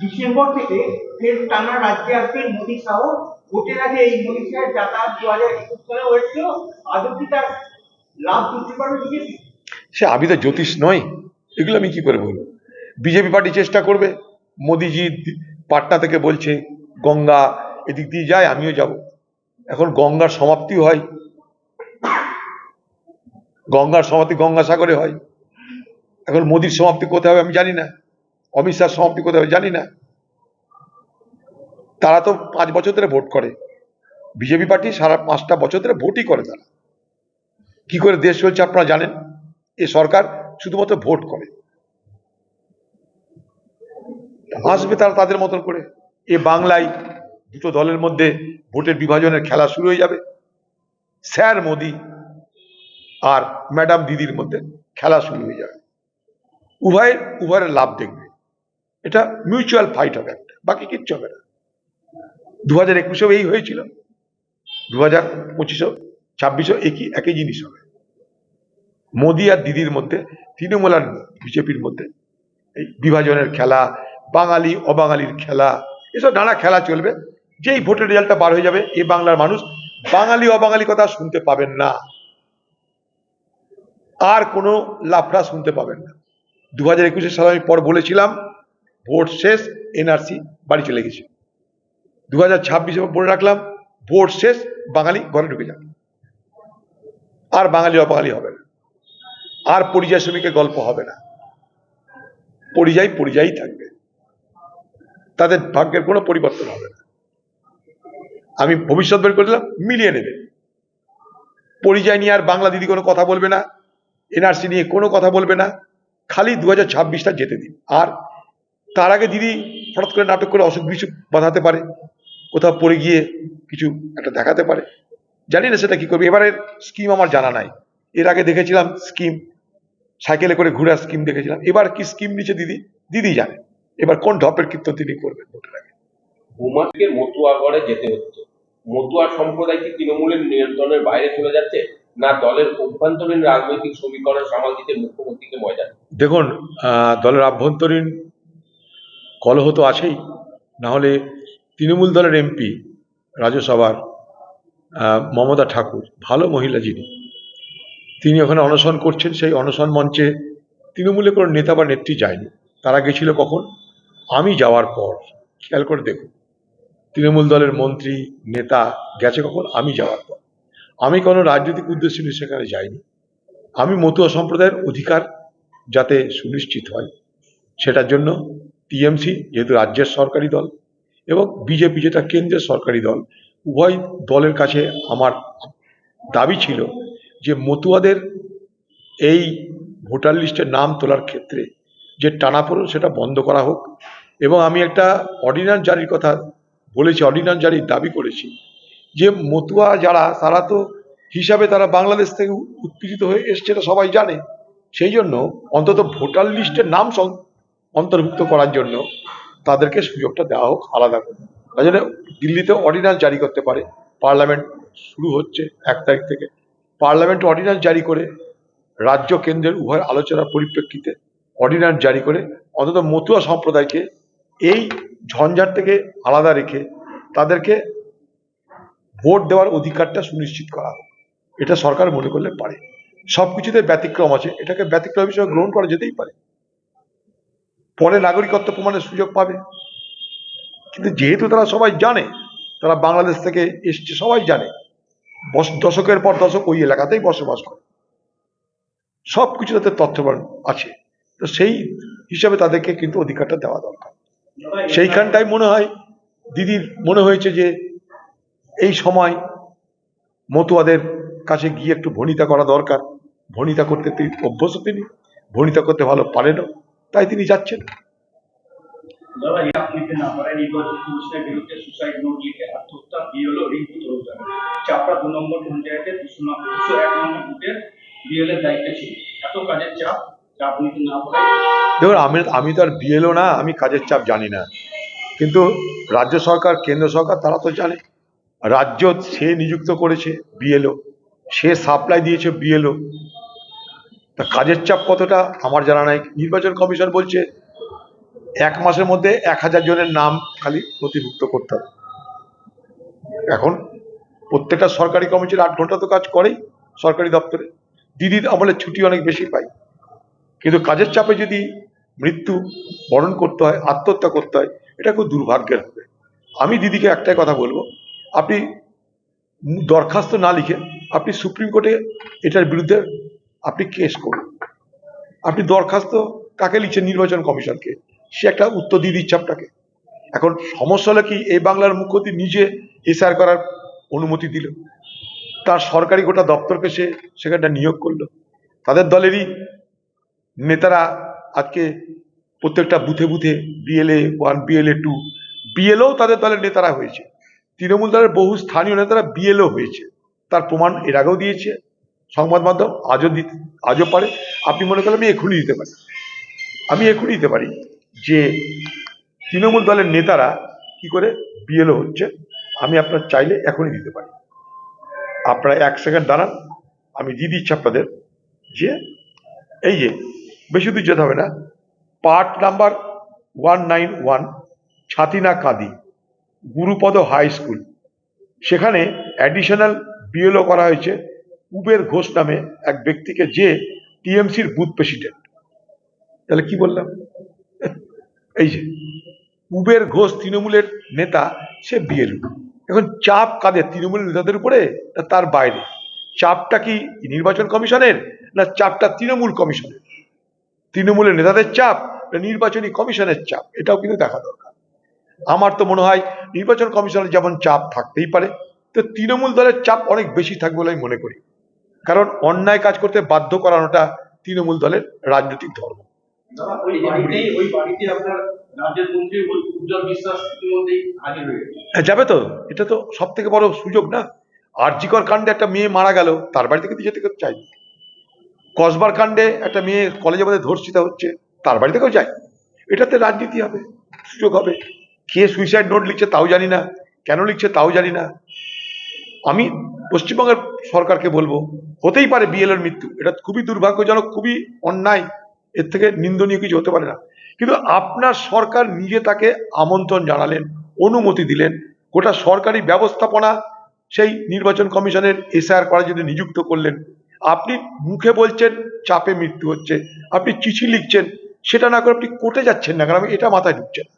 December থেকে ফের টানা রাজ্যে আসবেন মোদী শাহ ভোটের আগে এই মোদী শাহের যাতায়াত দু হাজার একুশ সালে হয়েছিল। আদৌ কি তার লাভ দিতে পারবে বিজেপি সে আমি তো জ্যোতিষ নই, এগুলো আমি কি করে বলব? বিজেপি পার্টি চেষ্টা করবে, মোদিজি পাটনা থেকে বলছে, গঙ্গা এদিক দিয়ে যায়, আমিও যাব। এখন গঙ্গার সমাপ্তি হয়। গঙ্গার সমাপ্তি গঙ্গাসাগরে হয়। এখন মোদির সমাপ্তি কোথায় হবে আমি জানি না। অমিত শাহর সমাপ্তি কোথায় জানি না। তারা তো পাঁচ বছর ধরে ভোট করে। বিজেপি পার্টি সারা পাঁচটা বছর ধরে ভোটই করে তারা। কি করে দেশ চলছে আপনারা জানেন? এ সরকার শুধুমাত্র ভোট করে। আসবে তারা তাদের মতন করে। এ বাংলায় দুটো দলের মধ্যে ভোটের বিভাজনের খেলা শুরু হয়ে যাবে। স্যার মোদি আর ম্যাডাম দিদির মধ্যে খেলা শুরু হয়ে যাবে। উভয়ের উভয়ের লাভ দেখবে। এটা মিউচুয়াল ফাইট হবে একটা, বাকি কিচ্ছু হবে না। দু হাজার একুশেও এই হয়েছিল দু হাজার পঁচিশেও, ছাব্বিশেও একই একই জিনিস হবে। মোদি আর দিদির মধ্যে, তৃণমূল আর বিজেপির মধ্যে এই বিভাজনের খেলা, বাঙালি, অবাঙালির খেলা, এসব নানা খেলা চলবে। যেই ভোটের রেজাল্টটা বার হয়ে যাবে এই বাংলার মানুষ বাঙালি, অবাঙালি কথা শুনতে পাবেন না। আর কোনো লাফড়া শুনতে পাবেন না। দু হাজার একুশে সালে আমি পর বলেছিলাম ভোট শেষ এনআরসি বাড়ি চলে গেছে। দু হাজার ছাব্বিশে বলে রাখলাম, ভোট শেষ, বাঙালি ঘরে ঢুকে যাবে। আর বাঙালি অবাঙালি হবে না। আর পরিযায়ী শ্রমিকের গল্প হবে না। পরিযায়ী পরিযায়ী থাকবে। তাদের ভাগ্যের কোনো পরিবর্তন হবে না। আমি ভবিষ্যৎ বের করে দিলাম, মিলিয়ে নেবে। পরিযায়ী নিয়ে আর বাংলা দিদি কোনো কথা বলবে না এনআরসি নিয়ে কোনো কথা বলবে না। খালি দু হাজার ছাব্বিশটা যেতে দিন। আর তার আগে দিদি হঠাৎ করে নাটক করে অসুখ বিসুখ বাঁধাতে পারে কোথাও পড়ে গিয়ে কিছু একটা দেখাতে পারে। জানি না সেটা কি করবে। এবারের স্কিম আমার জানা নাই। এর আগে দেখেছিলাম স্কিম সাইকেলে করে ঘুরার স্কিম দেখেছিলাম। এবার কি স্কিম নিচ্ছে দিদি? দিদি জানে। এবার কোন ঢপের কীর্তন তিনি করবেন ভোটের আগে? বোমাকে মতুয়াগড়ে যেতে হচ্ছে। মতুয়া সম্প্রদায় কি তৃণমূলের নিয়ন্ত্রণের বাইরে চলে যাচ্ছে না দলের অভ্যন্তরীণ রাজনৈতিক সমীকরণ সামাল দিতে মুখ্যমন্ত্রীকে ময়দান? দেখুন আহ, দলের আভ্যন্তরীণ কলহ তো আছেই। না হলে তৃণমূল দলের এমপি রাজ্যসভার মমতা ঠাকুর, ভালো মহিলা যিনি, তিনি ওখানে অনশন করছেন। সেই অনশন মঞ্চে তৃণমূলে কোনো নেতা বা নেত্রী যায়নি। তারা গেছিল কখন? আমি যাওয়ার পর। খেয়াল করে দেখুন, তৃণমূল দলের মন্ত্রী, নেতা গেছে কখন? আমি যাওয়ার পর। আমি কোনো রাজনৈতিক উদ্দেশ্য নিয়ে সেখানে যাইনি। আমি মতুয়া সম্প্রদায়ের অধিকার যাতে সুনিশ্চিত হয়, সেটার জন্য টিএমসি, যেহেতু রাজ্যের সরকারি দল, এবং বিজেপি, যেটা কেন্দ্রের সরকারি দল, উভয় দলের কাছে আমার দাবি ছিল যে মতুয়াদের এই ভোটার লিস্টের নাম তোলার ক্ষেত্রে যে টানাপোড়েন সেটা বন্ধ করা হোক। এবং আমি একটা অর্ডিন্যান্স জারির কথা বলেছি, অর্ডিন্যান্স জারির দাবি করেছি যে মতুয়া যারা, তারা তো হিসাবে তারা বাংলাদেশ থেকে উৎপীড়িত হয়ে এসছে সবাই জানে। সেই জন্য অন্তত ভোটার লিস্টের নাম অন্তর্ভুক্ত করার জন্য তাদেরকে সুযোগটা দেওয়া হোক আলাদা করে। জন্য দিল্লিতে অর্ডিন্যান্স জারি করতে পারে। পার্লামেন্ট শুরু হচ্ছে এক তারিখ থেকে। পার্লামেন্ট অর্ডিন্যান্স জারি করে রাজ্য কেন্দ্রের উভয় আলোচনার পরিপ্রেক্ষিতে অর্ডিন্যান্স জারি করে অন্তত মতুয়া সম্প্রদায়কে এই ঝঞ্ঝাট থেকে আলাদা রেখে তাদেরকে ভোট দেওয়ার অধিকারটা সুনিশ্চিত করা হোক। এটা সরকার মনে করলে পারে। সবকিছুতে ব্যতিক্রম আছে। এটাকে ব্যতিক্রম হিসেবে গ্রহণ করা যেতেই পারে। পরে নাগরিকত্ব প্রমাণের সুযোগ পাবে। কিন্তু যেহেতু তারা সবাই জানে, তারা বাংলাদেশ থেকে এসছে, সবাই জানে দশকের পর দশক ওই এলাকাতেই বসবাস করে। সব কিছু তাদের তথ্যবান আছে। তো সেই হিসাবে তাদেরকে কিন্তু অধিকারটা দেওয়া দরকার। সেইখানটাই মনে হয়, দিদির মনে হয়েছে যে এই সময় মতুয়াদের কাছে গিয়ে একটু ভনিতা করা দরকার। ভনিতা করতে তিনি অভ্যস্ত তিনি। ভনিতা করতে ভালো পারেনও। তাই তিনি যাচ্ছেন। দেখুন আমি আমি তো আর বিএলও না আমি কাজের চাপ জানি না। কিন্তু রাজ্য সরকার কেন্দ্র সরকার তারা তো জানে। রাজ্য সে নিযুক্ত করেছে বিএলও সে সাপ্লাই দিয়েছে বিএলও তা কাজের চাপ কতটা? আমার জানা নাই। নির্বাচন কমিশন বলছে এক মাসের মধ্যে এক হাজার জনের নাম খালি নথিভুক্ত করতে হবে। এখন প্রত্যেকটা সরকারি কর্মচারী আট ঘণ্টা তো কাজ করেই সরকারি দপ্তরে। দিদির আমলে ছুটি অনেক বেশি পাই। কিন্তু কাজের চাপে যদি মৃত্যু বরণ করতে হয়, আত্মহত্যা করতে হয়, এটা খুব দুর্ভাগ্যের হবে। আমি দিদিকে একটাই কথা বলব, আপনি দরখাস্ত না লিখে আপনি সুপ্রিম কোর্টে এটার বিরুদ্ধে আপনি কেস করুন। আপনি দরখাস্ত কাকে লিখছেন নির্বাচন কমিশনকে? সে একটা উত্তর দিয়ে দিচ্ছে আপনাকে। এখন সমস্যা হলো কি, এই বাংলার মুখ্যমন্ত্রী নিজে এসআর করার অনুমতি দিল। তার সরকারি গোটা দপ্তরকে সে সেখানটা নিয়োগ করল। তাদের দলেরই নেতারা আজকে প্রত্যেকটা বুথে বুথে BLA one, BLA two, BLO তাদের দলের নেতারা হয়েছে। তৃণমূল দলের বহু স্থানীয় নেতারা বিএলও হয়েছে। তার প্রমাণ এর আগেও দিয়েছে। সংবাদ মাধ্যম আজও দিতে আজও পারে। আপনি মনে করেন আমি এখনই দিতে পারি। আমি এখনই দিতে পারি যে তৃণমূল দলের নেতারা কি করে বিএলও হচ্ছে, আমি আপনার চাইলে এখনই দিতে পারি। আপনারা এক সেকেন্ড দাঁড়ান, আমি দিয়ে দিচ্ছি আপনাদের যে এই যে বেশি দূর যেতে হবে না, part number one nine one, Chhatina Kadi, Gurupada high school, সেখানে অ্যাডিশনাল বিএলও করা হয়েছে। উবের ঘোষ নামে এক ব্যক্তিকে যে টিএমসির বুথ প্রেসিডেন্ট। তাহলে কি বললাম? এই যে, উবের ঘোষ তৃণমূলের নেতা, সে বিএলও এখন চাপ কাদের? তৃণমূলের নেতাদের উপরে তার বাইরে? চাপটা কি নির্বাচন কমিশনের না চাপটা তৃণমূল কমিশনের? তৃণমূলের নেতাদের চাপ নির্বাচনী কমিশনের চাপ? এটাও কিন্তু দেখা দরকার। আমার তো মনে হয় নির্বাচন কমিশনের যেমন চাপ থাকতেই পারে, তো তৃণমূল দলের চাপ অনেক বেশি থাকবে বলে আমি মনে করি। কারণ অন্যায় কাজ করতে বাধ্য করানোটা তৃণমূল দলের রাজনৈতিক ধর্ম। হয়ে যাবে তো। এটা তো সব থেকে বড় সুযোগ না? আরজিকর কাণ্ডে একটা মেয়ে মারা গেল তার বাড়ি থেকে তো যেতে কেউ চাই কসবার কাণ্ডে একটা মেয়ে কলেজে মধ্যে ধর্ষিতা হচ্ছে তার বাড়ি থেকেও যায়? এটাতে রাজনীতি হবে সুযোগ হবে। কে সুইসাইড নোট লিখছে তাও জানি না কেন লিখছে তাও জানি না। আমি পশ্চিমবঙ্গের সরকারকে বলব, হতেই পারে বিএলের মৃত্যু। এটা খুবই দুর্ভাগ্যজনক, খুবই অন্যায়। এর থেকে নিন্দনীয় কিছু হতে পারে না। কিন্তু আপনার সরকার নিজে তাকে আমন্ত্রণ জানালেন, অনুমতি দিলেন, গোটা সরকারি ব্যবস্থাপনা সেই নির্বাচন কমিশনের এসআর করার জন্য নিযুক্ত করলেন। আপনি মুখে বলছেন, চাপে মৃত্যু হচ্ছে। আপনি চিঠি লিখছেন, সেটা না করে আপনি কোর্টে যাচ্ছেন না কারণ এটা মাথায় ঢুকছে না।